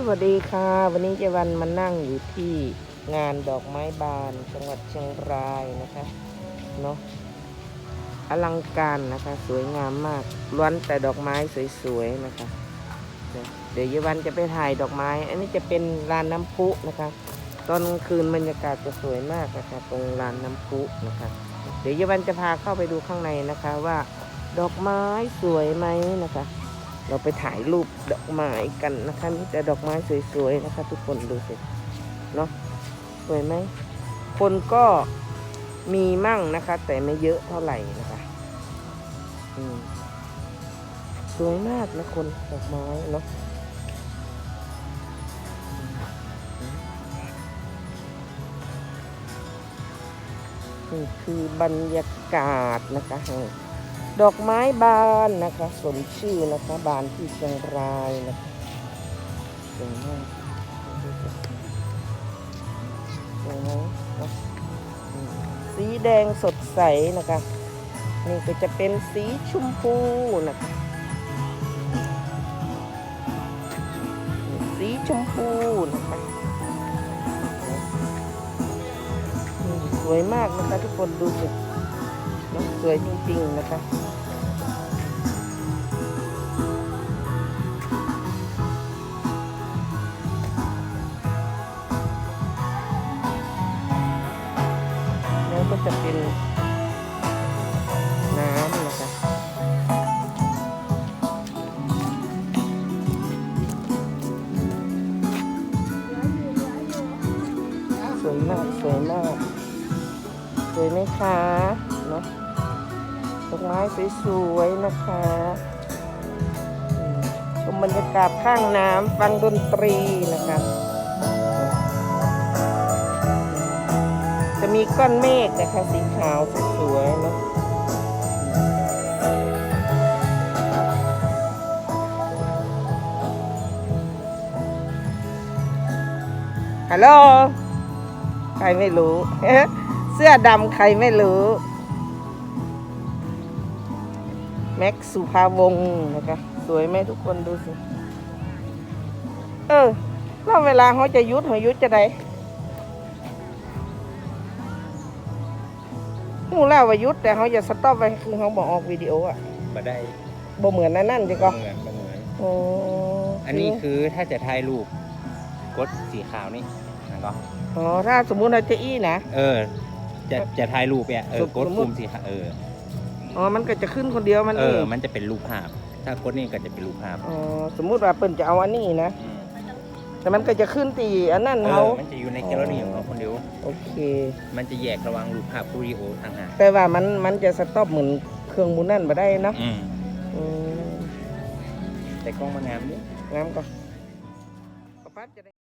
สวัสดีค่ะ วันนี้เจวันมานั่งอยู่ที่งานดอกไม้บานจังหวัดเชียงรายนะคะเนาะอลังการนะคะ สวยงามมากล้วนแต่ดอกไม้สวยๆนะคะ เดี๋ยวเยาวันจะไปถ่ายดอกไม้ อันนี้จะเป็นลานน้ำพุนะคะ ตอนคืนบรรยากาศจะสวยมากนะคะตรงลานน้ำพุนะคะ เดี๋ยวเยาวันจะพาเข้าไปดูข้างในนะคะว่า ดอกไม้สวยไหมนะคะ เราไปถ่ายรูปดอกไม้กันนะคะมีแต่ดอกไม้สวยๆนะคะ ทุกคนดูสิเนาะสวยไหมคนก็มีมั่งนะคะ แต่ไม่เยอะเท่าไหร่นะคะอืมสวยมากนะคนดอกไม้เนาะนี่คือบรรยากาศนะคะ ดอกไม้บานนะคะ สมชื่อนะคะ บานที่เชียงรายนะคะสวยมากสวยไหมเนาะอืมสีแดงสดใสนะคะ นี่ก็จะเป็นสีชมพูนะคะ สีชมพูนะคะสวยมากนะคะทุกคนดูสิสวยจริงๆนะคะ จะเป็นน้ำนะคะสวยมากสวยมากสวยไหมคะเนาะดอกไม้สวยๆนะคะชมบรรยากาศข้างน้ำฟังดนตรีนะคะ ก้อนเมฆนะคะสีขาวสวยๆเนาะฮัลโหล ใครไม่รู้ เสื้อดำใครไม่รู้ แม็กซ์สุภาวงศ์นะคะ สวยไหมทุกคนดูสิ เออแล้วเวลาเขาจะยุดเขายุดจะได้ หูแล้วว่าหยุดแต่เขาจะสต็อปไว้คือเขาบอกออกวิดีโออะมาได้บ่เหมือนนั่นนั่นจริงก็เหมือนเหมือนโอ้อันนี้คือถ้าจะถ่ายรูปกดสีขาวนี่นะก็อ๋อถ้าสมมุติเราจะอี้นะ เออ จะจะถ่ายรูปเนี่ยเอสอมกดสมมุติปุ่มสีขาวเอออ๋อมันก็จะขึ้นคนเดียวมันเอเอองมันจะเป็นรูปภาพ ถ้ากดนี่ก็จะเป็นรูปภาพ อ๋อสมมุติว่าเปิ่นจะเอาอันนี้นะ อืม แต่มันก็จะขึ้นตีอันนั้นเอเขาอมันจะอยู่ในแกลเลอรี่ของเขาคนเดียว โอเค มันจะแยกระหว่างรูปภาพกับวิดีโอต่างหากแต่ว่ามันมันจะสต็อปเหมือนเครื่องมูนั่นมาได้เนาะอืมอืมแต่กล้องมันงามดิงามก็ป๊าป๊าจะได้